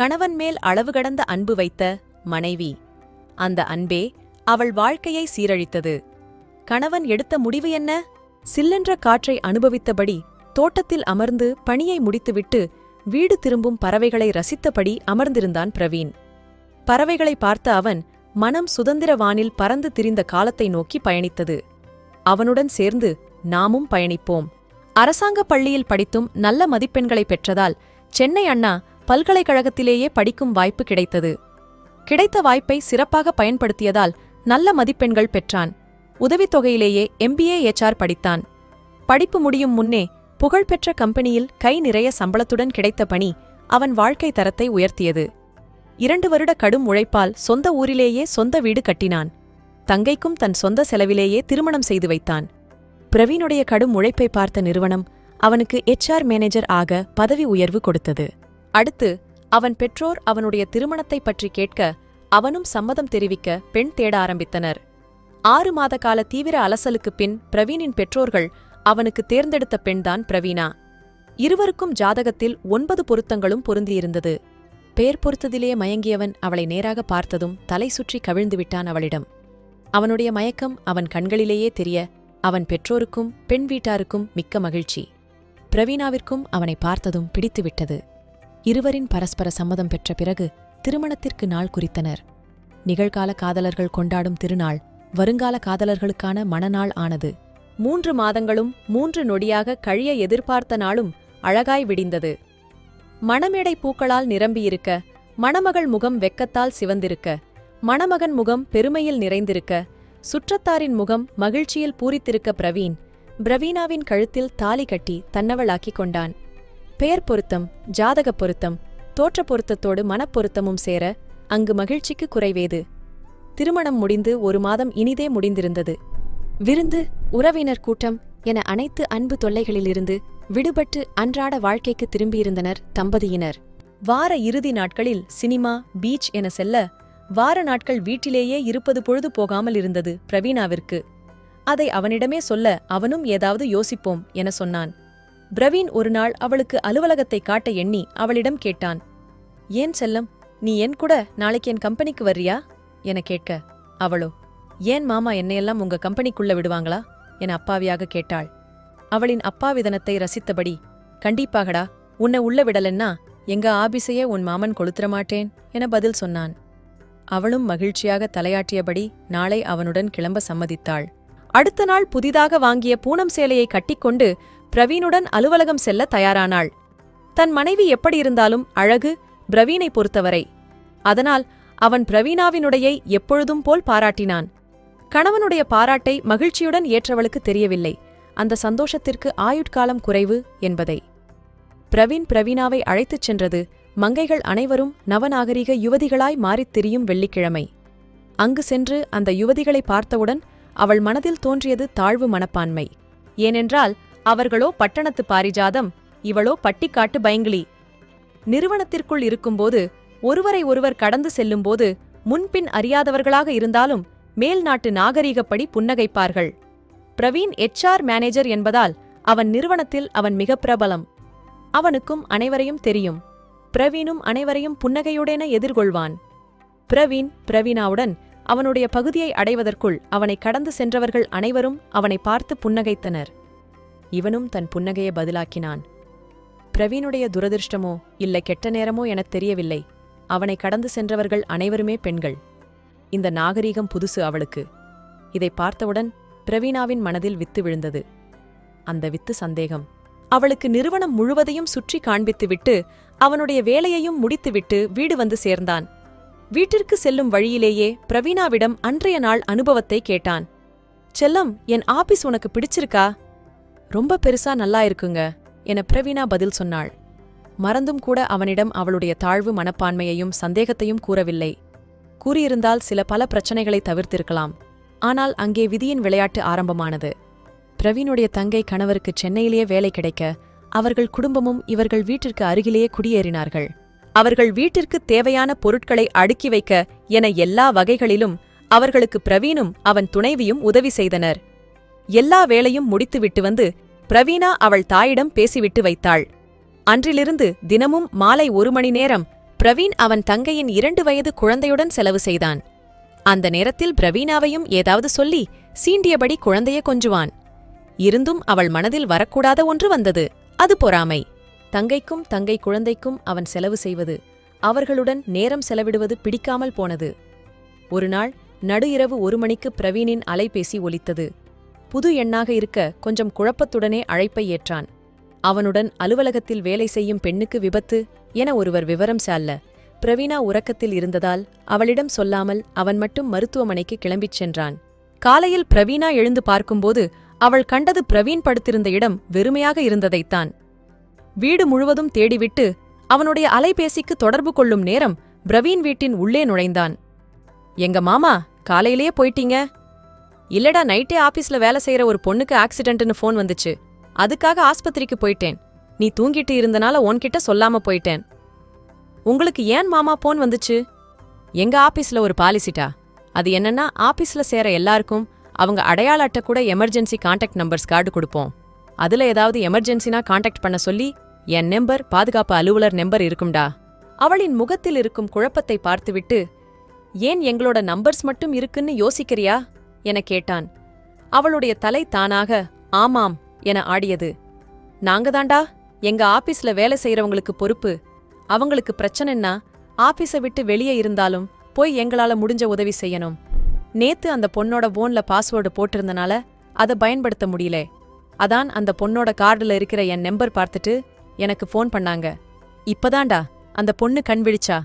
கணவன் மேல் அளவு கடந்த அன்பு வைத்த மனைவி. அந்த அன்பே அவள் வாழ்க்கையை சீரழித்தது. கணவன் எடுத்த முடிவு என்ன? சில்லென்ற காற்றை அனுபவித்தபடி தோட்டத்தில் அமர்ந்து பணியை முடித்துவிட்டு வீடு திரும்பும் பறவைகளை ரசித்தபடி அமர்ந்திருந்தான் பிரவீன். பறவைகளை பார்த்த அவன் மனம் சுதந்திர வானில் பறந்து திரிந்த காலத்தை நோக்கி பயணித்தது. அவனுடன் சேர்ந்து நாமும் பயணிப்போம். அரசாங்க பள்ளியில் படித்தும் நல்ல மதிப்பெண்களை பெற்றதால் சென்னை அண்ணா பல்கலைக்கழகத்திலேயே படிக்கும் வாய்ப்பு கிடைத்தது. கிடைத்த வாய்ப்பை சிறப்பாக பயன்படுத்தியதால் நல்ல மதிப்பெண்கள் பெற்றான். உதவித்தொகையிலேயே எம்பிஏ எச்ஆர் படித்தான். படிப்பு முடியும் முன்னே புகழ்பெற்ற கம்பெனியில் கை நிறைய சம்பளத்துடன் கிடைத்த பணி அவன் வாழ்க்கை தரத்தை உயர்த்தியது. இரண்டு வருட கடும் உழைப்பால் சொந்த ஊரிலேயே சொந்த வீடு கட்டினான். தங்கைக்கும் தன் சொந்த செலவிலேயே திருமணம் செய்து வைத்தான். பிரவீனுடைய கடும் உழைப்பை பார்த்த நிறுவனம் அவனுக்கு எச்ஆர் மேனேஜர் ஆக பதவி உயர்வு கொடுத்தது. அடுத்து அவன் பெற்றோர் அவனுடைய திருமணத்தை பற்றி கேட்க அவனும் சம்மதம் தெரிவிக்க பெண் தேட ஆரம்பித்தனர். ஆறு மாத கால தீவிர அலசலுக்குப் பின் பிரவீனின் பெற்றோர்கள் அவனுக்கு தேர்ந்தெடுத்த பெண்தான் பிரவீனா இருவருக்கும் ஜாதகத்தில் ஒன்பது பொருத்தங்களும் பொருந்தியிருந்தது. பெயர் பொருத்ததிலே மயங்கியவன் அவளை நேராக பார்த்ததும் தலை சுற்றி கவிழ்ந்து விட்டான் அவளிடம். அவனுடைய மயக்கம் அவன் கண்களிலேயே தெரிய அவன் பெற்றோருக்கும் பெண் வீட்டாருக்கும் மிக்க மகிழ்ச்சி. பிரவீனாவிற்கும் அவனை பார்த்ததும் பிடித்துவிட்டது. இருவரின் பரஸ்பர சம்மதம் பெற்ற பிறகு திருமணத்திற்கு நாள் குறித்தனர். நிகழ்கால காதலர்கள் கொண்டாடும் திருநாள் வருங்கால காதலர்களுக்கான மணநாள் ஆனது. மூன்று மாதங்களும் மூன்று நொடியாக கழிய எதிர்பார்த்த நாளும் அழகாய் விடிந்தது. மணமேடை பூக்களால் நிரம்பியிருக்க மணமகள் முகம் வெக்கத்தால் சிவந்திருக்க மணமகன் முகம் பெருமையில் நிறைந்திருக்க சுற்றத்தாரின் முகம் மகிழ்ச்சியில் பூரித்திருக்க பிரவீன் பிரவீனாவின் கழுத்தில் தாலி கட்டி தன்னவளாக்கிக் கொண்டான். பெயர் பொருத்தம் ஜாதகப் பொருத்தம் தோற்ற பொருத்தத்தோடு மனப்பொருத்தமும் சேர அங்கு மகிழ்ச்சிக்கு குறைவேது. திருமணம் முடிந்து ஒரு மாதம் இனிதே முடிந்திருந்தது. விருந்து உறவினர் கூட்டம் என அனைத்து அன்பு தொல்லைகளிலிருந்து விடுபட்டு அன்றாட வாழ்க்கைக்கு திரும்பியிருந்தனர் தம்பதியினர். வார இறுதி நாட்களில் சினிமா பீச் என செல்ல வார நாட்கள் வீட்டிலேயே இருப்பது பொழுது போகாமல் இருந்தது பிரவீனாவிற்கு அதை அவனிடமே சொல்ல அவனும் ஏதாவது யோசிப்போம் என சொன்னான். பிரவீன் ஒரு நாள் அவளுக்கு அலுவலகத்தை காட்ட எண்ணி அவளிடம் கேட்டான். ஏன் செல்லம் நீ என் கூட நாளைக்கு என் கம்பெனிக்கு வர்றியா? என கேட்க அவளோ ஏன் மாமா என்னையெல்லாம் உங்க கம்பெனிக்குள்ள விடுவாங்களா? என அப்பாவியாக கேட்டாள். அவளின் அப்பாவிதனத்தை ரசித்தபடி கண்டிப்பாகடா உன்னை உள்ள விடலன்னா எங்க ஆபீஸையே உன் மாமன் கொளுத்துற மாட்டேன் என பதில் சொன்னான். அவளும் மகிழ்ச்சியாக தலையாட்டியபடி நாளை அவனுடன் கிளம்ப சம்மதித்தாள். அடுத்த நாள் புதிதாக வாங்கிய பூனம் சேலையை கட்டிக்கொண்டு பிரவீனுடன் அலுவலகம் செல்ல தயாரானாள். தன் மனைவி எப்படி இருந்தாலும் அழகு பிரவீனை பொறுத்தவரை. அதனால் அவன் பிரவீனாவினுடைய எப்பொழுதும் போல் பாராட்டினான். கணவனுடைய பாராட்டை மகிழ்ச்சியுடன் ஏற்றவளுக்கு தெரியவில்லை. அந்த சந்தோஷத்திற்கு ஆயுட்காலம் குறைவு என்பதை. பிரவீன் பிரவீனாவை அழைத்துச் சென்றது மங்கைகள் அனைவரும் நவநாகரிக யுவதிகளாய் மாறித் திரியும் வெள்ளிக்கிழமை. அங்கு சென்று அந்த யுவதிகளை பார்த்தவுடன் அவள் மனதில் தோன்றியது தாழ்வு மனப்பான்மை. ஏனென்றால் அவர்களோ பட்டணத்து பாரிஜாதம் இவளோ பட்டிக்காட்டு பைங்கிளி நிறுவனத்திற்குள் இருக்கும்போது ஒருவரை ஒருவர் கடந்து செல்லும்போது முன்பின் அறியாதவர்களாக இருந்தாலும் மேல் நாட்டு நாகரீகப்படி புன்னகைப்பார்கள். பிரவீன் எச்ஆர் மேனேஜர் என்பதால் அவன் நிறுவனத்தில் அவன் மிக பிரபலம். அவனுக்கும் அனைவரையும் தெரியும். பிரவீனும் அனைவரையும் புன்னகையுடன எதிர்கொள்வான். பிரவீன் பிரவீனாவுடன் அவனுடைய பகுதியை அடைவதற்குள் அவனை கடந்து சென்றவர்கள் அனைவரும் அவனை பார்த்து புன்னகைத்தனர். இவனும் தன் புன்னகையை பதிலாக்கினான். பிரவீனுடைய துரதிர்ஷ்டமோ இல்லை கெட்ட நேரமோ எனத் தெரியவில்லை. அவனை கடந்து சென்றவர்கள் அனைவருமே பெண்கள். இந்த நாகரீகம் புதுசு அவளுக்கு. இதை பார்த்தவுடன் பிரவீனாவின் மனதில் வித்து விழுந்தது. அந்த வித்து சந்தேகம். அவளுக்கு நிறுவனம் முழுவதையும் சுற்றி காண்பித்துவிட்டு அவனுடைய வேலையையும் முடித்துவிட்டு வீடு வந்து சேர்ந்தான். வீட்டிற்கு செல்லும் வழியிலேயே பிரவீனாவிடம் அன்றைய நாள் அனுபவத்தை கேட்டான். செல்லம் என் ஆபீஸ் உனக்கு பிடிச்சிருக்கா? ரொம்ப பெருசா நல்லா இருக்குங்க என பிரவீனா பதில் சொன்னாள். மறந்தும் கூட அவனிடம் அவளுடைய தாழ்வு மனப்பான்மையையும் சந்தேகத்தையும் கூறவில்லை. கூறியிருந்தால் சில பல பிரச்சனைகளை தவிர்த்திருக்கலாம். ஆனால் அங்கே விதியின் விளையாட்டு ஆரம்பமானது. பிரவீனுடைய தங்கை கணவருக்கு சென்னையிலேயே வேலை கிடைக்க அவர்கள் குடும்பமும் இவர்கள் வீட்டிற்கு அருகிலேயே குடியேறினார்கள். அவர்கள் வீட்டிற்கு தேவையான பொருட்களை அடுக்கி வைக்க என எல்லா வகைகளிலும் அவர்களுக்கு பிரவீனும் அவன் துணைவியும் உதவி செய்தனர். எல்லா வேலையும் முடித்துவிட்டு வந்து பிரவீனா அவள் தாயிடம் பேசிவிட்டு வைத்தாள். அன்றிலிருந்து தினமும் மாலை ஒரு மணி நேரம் பிரவீன் அவன் தங்கையின் இரண்டு வயது குழந்தையுடன் செலவு செய்தான். அந்த நேரத்தில் பிரவீனாவையும் ஏதாவது சொல்லி சீண்டியபடி குழந்தைய கொஞ்சுவான். இருந்தும் அவள் மனதில் வரக்கூடாத ஒன்று வந்தது. அது பொறாமை. தங்கைக்கும் தங்கை குழந்தைக்கும் அவன் செலவு செய்வது அவர்களுடன் நேரம் செலவிடுவது பிடிக்காமல் போனது. ஒருநாள் நடு இரவு ஒரு மணிக்கு பிரவீனின் அலைபேசி ஒலித்தது. புது எண்ணாக இருக்க கொஞ்சம் குழப்பத்துடனே அழைப்பை ஏற்றான். அவனுடன் அலுவலகத்தில் வேலை செய்யும் பெண்ணுக்கு விபத்து என ஒருவர் விவரம் சால்ல பிரவீனா உறக்கத்தில் இருந்ததால் அவளிடம் சொல்லாமல் அவன் மட்டும் மருத்துவமனைக்கு கிளம்பிச் சென்றான். காலையில் பிரவீனா எழுந்து பார்க்கும்போது அவள் கண்டது பிரவீன் படுத்திருந்த இடம் வெறுமையாக இருந்ததைத்தான். வீடு முழுவதும் தேடிவிட்டு அவனுடைய அலைபேசிக்கு தொடர்பு கொள்ளும் நேரம் பிரவீன் வீட்டின் உள்ளே நுழைந்தான். எங்க மாமா காலையிலேயே போயிட்டீங்க? இல்லடா நைட்டே ஆபீஸ்ல வேலை செய்யற ஒரு பொண்ணுக்கு ஆக்சிடென்ட்னு ஃபோன் வந்துச்சு. அதுக்காக ஆஸ்பத்திரிக்கு போயிட்டேன். நீ தூங்கிட்டு இருந்தனால உன்கிட்ட சொல்லாம போயிட்டேன். உங்களுக்கு ஏன் மாமா போன் வந்துச்சு? எங்க ஆபீஸ்ல ஒரு பாலிசிட்டா அது என்னன்னா ஆபீஸ்ல சேர எல்லாருக்கும் அவங்க அடையாள அட்டை கூட எமர்ஜென்சி கான்டாக்ட் நம்பர்ஸ் கார்டு கொடுப்போம். அதுல ஏதாவது எமர்ஜென்சினா கான்டாக்ட் பண்ண சொல்லி என் நம்பர் பாதுகாப்பு அலுவலர் நம்பர் இருக்கும்டா. அவளின் முகத்தில் இருக்கும் குழப்பத்தை பார்த்துவிட்டு ஏன் எங்களோட நம்பர்ஸ் மட்டும் இருக்குன்னு யோசிக்கிறியா? என கேட்டான். அவளுடைய தலை தானாக ஆமாம் என ஆடியது. நாங்க தாண்டா எங்க ஆபீஸ்ல வேலை செய்யறவங்களுக்கு பொறுப்பு. அவங்களுக்கு பிரச்சனைன்னா ஆபீஸை விட்டு வெளியே இருந்தாலும் போய் எங்களால முடிஞ்ச உதவி செய்யணும். நேத்து அந்த பொண்ணோட போன்ல பாஸ்வேர்டு போட்டிருந்தனால அதை பயன்படுத்த முடியல. அதான் அந்த பொண்ணோட கார்டுல இருக்கிற என் நம்பர் பார்த்துட்டு எனக்கு ஃபோன் பண்ணாங்க. இப்பதான்டா அந்த பொண்ணு கண் விழிச்சா.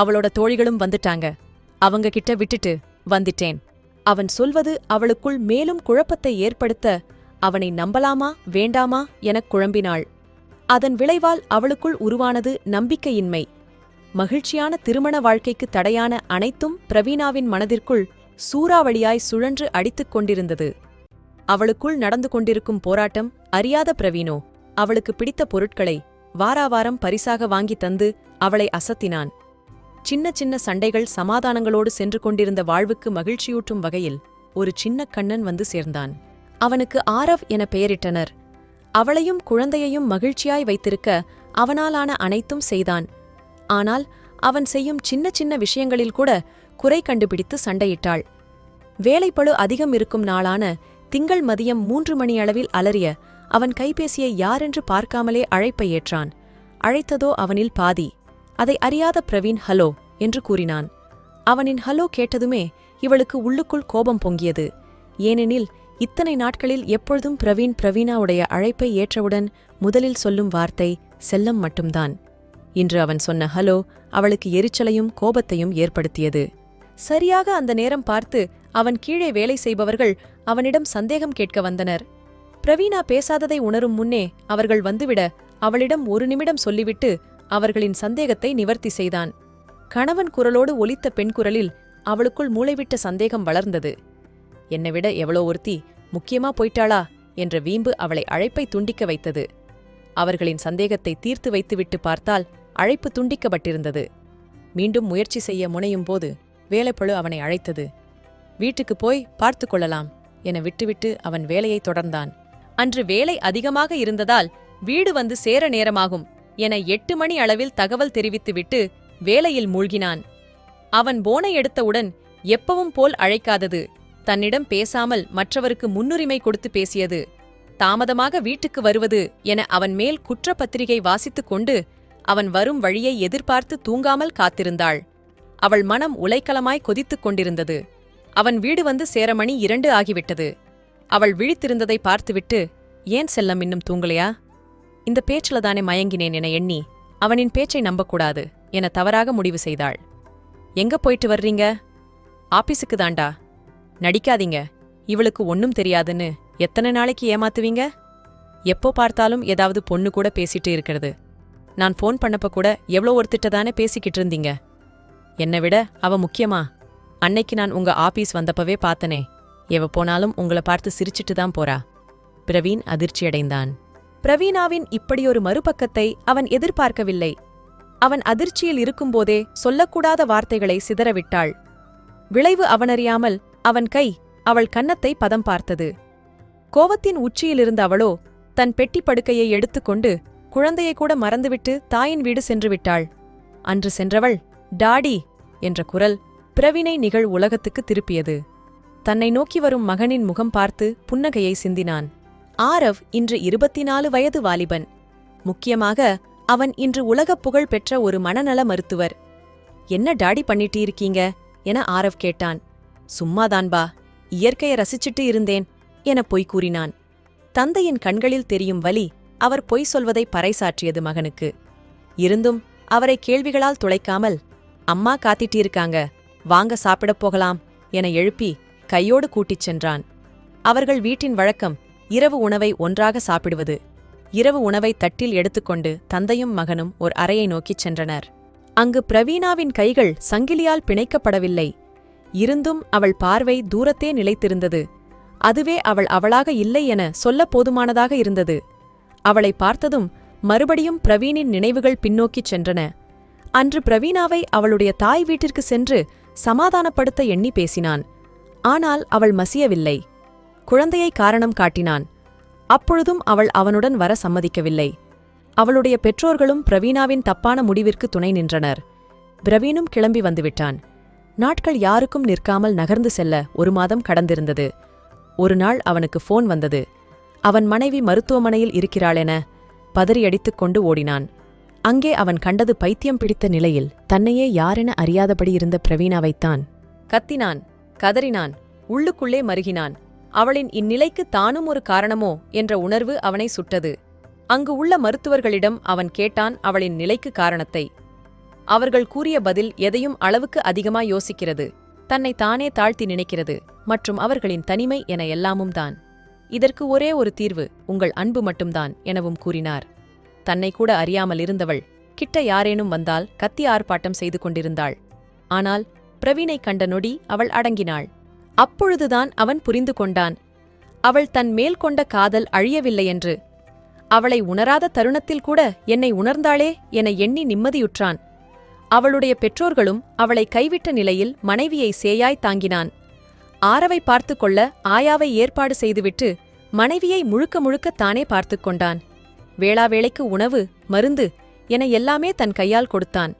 அவளோட தோழிகளும் வந்துட்டாங்க. அவங்க கிட்ட விட்டுட்டு வந்துட்டேன். அவன் சொல்வது அவளுக்குள் மேலும் குழப்பத்தை ஏற்படுத்த அவனை நம்பலாமா வேண்டாமா எனக் குழம்பினாள். அதன் விளைவால் அவளுக்குள் உருவானது நம்பிக்கையின்மை. மகிழ்ச்சியான திருமண வாழ்க்கைக்கு தடையான அனைத்தும் பிரவீணாவின் மனதிற்குள் சூறாவளியாய் சுழன்று அடித்துக் கொண்டிருந்தது. அவளுக்குள் நடந்து கொண்டிருக்கும் போராட்டம் அறியாத பிரவீனோ அவளுக்கு பிடித்த பொருட்களை வாராவாரம் பரிசாக வாங்கித் தந்து அவளை அசத்தினான். சின்ன சின்ன சண்டைகள் சமாதானங்களோடு சென்று கொண்டிருந்த வாழ்வுக்கு மகிழ்ச்சியூட்டும் வகையில் ஒரு சின்ன கண்ணன் வந்து சேர்ந்தான். அவனுக்கு ஆரவ் என பெயரிட்டனர். அவளையும் குழந்தையையும் மகிழ்ச்சியாய் வைத்திருக்க அவனாலான அனைத்தும் செய்தான். ஆனால் அவன் செய்யும் சின்ன சின்ன விஷயங்களில் கூட குறை கண்டுபிடித்து சண்டையிட்டாள். வேலைப்பழு அதிகம் இருக்கும் நாளான திங்கள் மதியம் மூன்று மணி அளவில் அலறிய அவன் கைபேசியை யாரென்று பார்க்காமலே அழைப்பை ஏற்றான். அழைத்ததோ அவனில் பாதி. அதை அறியாத பிரவீன் ஹலோ என்று கூறினான். அவனின் ஹலோ கேட்டதுமே இவளுக்கு உள்ளுக்குள் கோபம் பொங்கியது. ஏனெனில் இத்தனை நாட்களில் எப்பொழுதும் பிரவீன் பிரவீனாவுடைய அழைப்பை ஏற்றவுடன் முதலில் சொல்லும் வார்த்தை செல்லம் மட்டும்தான். இன்று அவன் சொன்ன ஹலோ அவளுக்கு எரிச்சலையும் கோபத்தையும் ஏற்படுத்தியது. சரியாக அந்த நேரம் பார்த்து அவன் கீழே வேலை செய்பவர்கள் அவனிடம் சந்தேகம் கேட்க வந்தனர். பிரவீனா பேசாததை உணரும் முன்னே அவர்கள் வந்துவிட அவளிடம் ஒரு நிமிடம் சொல்லிவிட்டு அவர்களின் சந்தேகத்தை நிவர்த்தி செய்தான். கணவன் குரலோடு ஒலித்த பெண் குரலில் அவளுக்குள் மூளைவிட்ட சந்தேகம் வளர்ந்தது. என்னை விட எவ்வளோ ஒருத்தி முக்கியமா போயிட்டாளா? என்ற வீம்பு அவளை அழைப்பை துண்டிக்க வைத்தது. அவர்களின் சந்தேகத்தை தீர்த்து வைத்துவிட்டு பார்த்தால் அழைப்பு துண்டிக்கப்பட்டிருந்தது. மீண்டும் முயற்சி செய்ய முனையும் போது வேலைப்பழு அவனை அழைத்தது. வீட்டுக்கு போய் பார்த்து கொள்ளலாம் என விட்டுவிட்டு அவன் வேலையை தொடர்ந்தான். அன்று வேலை அதிகமாக இருந்ததால் வீடு வந்து சேர நேரமாகும். என எட்டு மணி அளவில் தகவல் தெரிவித்துவிட்டு வேலையில் மூழ்கினான். அவன் போனை எடுத்தவுடன் எப்பவும் போல் அழைக்காதது. தன்னிடம் பேசாமல் மற்றவருக்கு முன்னுரிமை கொடுத்து பேசியது. தாமதமாக வீட்டுக்கு வருவது என அவன் மேல் குற்றப்பத்திரிகை வாசித்துக் கொண்டு அவன் வரும் வழியை எதிர்பார்த்து தூங்காமல் காத்திருந்தாள். அவள் மனம் உலைக்கலமாய் கொதித்துக் கொண்டிருந்தது. அவன் வீடு வந்து சேரமணி இரண்டு ஆகிவிட்டது. அவள் விழித்திருந்ததை பார்த்துவிட்டு ஏன் செல்லம் இன்னும் தூங்கலையா? இந்த பேச்சில் தானே மயங்கினேன் என எண்ணி அவனின் பேச்சை நம்பக்கூடாது என தவறாக முடிவு செய்தாள். எங்க போயிட்டு வர்றீங்க? ஆபீஸுக்கு தாண்டா நடிக்காதீங்க. இவளுக்கு ஒன்னும் தெரியாதுன்னு எத்தனை நாளைக்கு ஏமாத்துவீங்க? எப்போ பார்த்தாலும் ஏதாவது பொண்ணு கூட பேசிட்டு இருக்கிறது. நான் ஃபோன் பண்ணப்ப கூட எவ்வளோ ஒருத்திட்ட தானே பேசிக்கிட்டு இருந்தீங்க? என்னை விட அவ முக்கியமா? அன்னைக்கு நான் உங்க ஆபீஸ் வந்தப்பவே பார்த்தனே. எவ போனாலும் உங்களை பார்த்து சிரிச்சிட்டு தான் போறா. பிரவீன் அதிர்ச்சியடைந்தான். பிரவீனாவின் இப்படியொரு மறுபக்கத்தை அவன் எதிர்பார்க்கவில்லை. அவன் அதிர்ச்சியில் இருக்கும்போதே சொல்லக்கூடாத வார்த்தைகளை சிதறவிட்டாள். விளைவு அவனறியாமல் அவன் கை அவள் கன்னத்தை பதம் பார்த்தது. கோவத்தின் உச்சியிலிருந்த அவளோ தன் பெட்டி படுக்கையை எடுத்துக்கொண்டு குழந்தையை கூட மறந்துவிட்டு தாயின் வீடு சென்று விட்டாள் அன்று சென்றவள் டாடி என்ற குரல் பிரவினை நிகழ் உலகத்துக்கு திருப்பியது. தன்னை நோக்கி வரும் மகனின் முகம் பார்த்து புன்னகையை சிந்தினான். ஆரவ் இன்று இருபத்தி நாலு வயது வாலிபன். முக்கியமாக அவன் இன்று உலகப் புகழ் பெற்ற ஒரு மனநல மருத்துவர். என்ன டாடி பண்ணிட்டு இருக்கீங்க என ஆரவ் கேட்டான். சும்மாதான் பா இயற்கையை ரசிச்சிட்டு இருந்தேன் என பொய் கூறினான். தந்தையின் கண்களில் தெரியும் வலி அவர் பொய் சொல்வதை பறைசாற்றியது மகனுக்கு. இருந்தும் அவரை கேள்விகளால் துளைக்காமல் அம்மா காத்திட்டு இருக்காங்க வாங்க சாப்பிடப் போகலாம் என எழுப்பி கையோடு கூட்டிச் சென்றான். அவர்கள் வீட்டின் வழக்கம் இரவு உணவை ஒன்றாக சாப்பிடுவது. இரவு உணவை தட்டில் எடுத்துக்கொண்டு தந்தையும் மகனும் ஒரு அறையை நோக்கிச் சென்றனர். அங்கு பிரவீணாவின் கைகள் சங்கிலியால் பிணைக்கப்படவில்லை. இருந்தும் அவள் பார்வை தூரத்தே நிலைத்திருந்தது. அதுவே அவள் அவளாக இல்லை என சொல்ல போதுமானதாக இருந்தது. அவளை பார்த்ததும் மறுபடியும் பிரவீனின் நினைவுகள் பின்னோக்கிச் சென்றன. அன்று பிரவீணாவை அவளுடைய தாய் வீட்டிற்கு சென்று சமாதானப்படுத்த எண்ணி பேசினான். ஆனால் அவள் மசியவில்லை. குழந்தையை காரணம் காட்டினான். அப்பொழுதும் அவள் அவனுடன் வர சம்மதிக்கவில்லை. அவளுடைய பெற்றோர்களும் பிரவீனாவின் தப்பான முடிவிற்கு துணை நின்றனர். பிரவீனும் கிளம்பி வந்துவிட்டான். நாட்கள் யாருக்கும் நிற்காமல் நகர்ந்து செல்ல ஒரு மாதம் கடந்திருந்தது. ஒரு நாள் அவனுக்கு ஃபோன் வந்தது. அவன் மனைவி மருத்துவமனையில் இருக்கிறாளென பதறியடித்துக் கொண்டு ஓடினான். அங்கே அவன் கண்டது பைத்தியம் பிடித்த நிலையில் தன்னையே யாரென அறியாதபடி இருந்த பிரவீணாவைத்தான் கத்தினான் கதறினான் உள்ளுக்குள்ளே மருகினான். அவளின் இந்நிலைக்கு தானும் ஒரு காரணமோ என்ற உணர்வு அவனை சுட்டது. அங்கு உள்ள மருத்துவர்களிடம் அவன் கேட்டான் அவளின் நிலைக்கு காரணத்தை. அவர்கள் கூறிய பதில் எதையும் அளவுக்கு அதிகமாய் யோசிக்கிறது. தன்னை தானே தாழ்த்தி நினைக்கிறது. மற்றும் அவர்களின் தனிமை என எல்லாமும் தான். இதற்கு ஒரே ஒரு தீர்வு உங்கள் அன்பு மட்டும்தான் எனவும் கூறினார். தன்னை கூட அறியாமல் இருந்தவள் கிட்ட யாரேனும் வந்தால் கத்தி ஆர்ப்பாட்டம் செய்து கொண்டிருந்தாள். ஆனால் பிரவீனை கண்ட நொடி அவள் அடங்கினாள். அப்பொழுதுதான் அவன் புரிந்து கொண்டான். அவள் தன் மேல் கொண்ட காதல் அழியவில்லை என்று. அவளை உணராத தருணத்தில் கூட என்னை உணர்ந்தாளே என எண்ணி நிம்மதியுற்றான். அவளுடைய பெற்றோர்களும் அவளை கைவிட்ட நிலையில் மனைவியை சேயாய் தாங்கினான். ஆரவை பார்த்து கொள்ள ஆயாவை ஏற்பாடு செய்துவிட்டு மனைவியை முழுக்க முழுக்க தானே பார்த்து கொண்டான். வேளாவேளைக்கு உணவு மருந்து என எல்லாமே தன் கையால் கொடுத்தான்.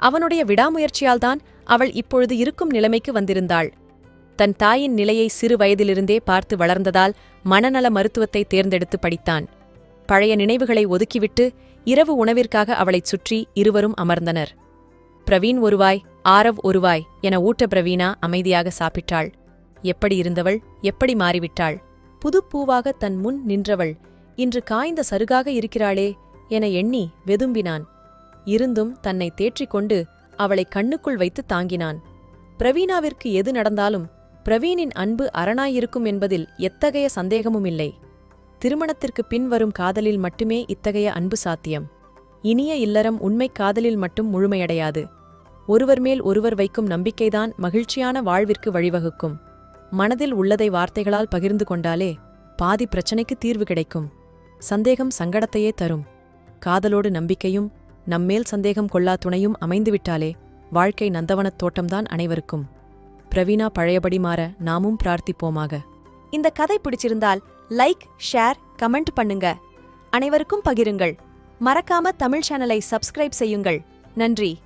அவனுடைய விடாமுயற்சியால்தான் அவள் இப்பொழுது இருக்கும் நிலைமைக்கு வந்திருந்தாள். தன் தாயின் நிலையை சிறு வயதிலிருந்தே பார்த்து வளர்ந்ததால் மனநல மருத்துவத்தை தேர்ந்தெடுத்து படித்தான். பழைய நினைவுகளை ஒதுக்கிவிட்டு இரவு உணவிற்காக அவளைச் சுற்றி இருவரும் அமர்ந்தனர். பிரவீன் ஒருவாய் ஆரவ் ஒருவாய் என ஊட்ட பிரவீனா அமைதியாக சாப்பிட்டாள். எப்படி இருந்தவள்? எப்படி மாறிவிட்டாள்? புதுப்பூவாக தன் முன் நின்றவள். இன்று காய்ந்த சருகாக இருக்கிறாளே என எண்ணி வெதும்பினான். இருந்தும் தன்னை தேற்றிக்கொண்டு அவளை கண்ணுக்குள் வைத்து தாங்கினான். பிரவீனாவிற்கு எது நடந்தாலும் பிரவீனின் அன்பு அரணாயிருக்கும் என்பதில் எத்தகைய சந்தேகமும் இல்லை திருமணத்திற்கு பின் வரும் காதலில் மட்டுமே இத்தகைய அன்பு சாத்தியம். இனிய இல்லறம் உண்மைக் காதலில் மட்டும் முழுமையடையாது. ஒருவர் மேல் ஒருவர் வைக்கும் நம்பிக்கைதான் மகிழ்ச்சியான வாழ்விற்கு வழிவகுக்கும். மனதில் உள்ளதை வார்த்தைகளால் பகிர்ந்து கொண்டாலே பாதி பிரச்சனைக்கு தீர்வு கிடைக்கும். சந்தேகம் சங்கடத்தையே தரும். காதலோடு நம்பிக்கையும் நம்மேல் சந்தேகம் கொள்ளா துணையும் அமைந்துவிட்டாலே வாழ்க்கை நந்தவனத் தோட்டம்தான் அனைவருக்கும். பிரவீனா பழையபடி மாற நாமும் பிரார்த்திப்போமாக. இந்த கதை பிடிச்சிருந்தால் லைக் ஷேர் கமெண்ட் பண்ணுங்க. அனைவருக்கும் பகிருங்கள். மறக்காம தமிழ் சேனலை சப்ஸ்கிரைப் செய்யுங்கள். நன்றி.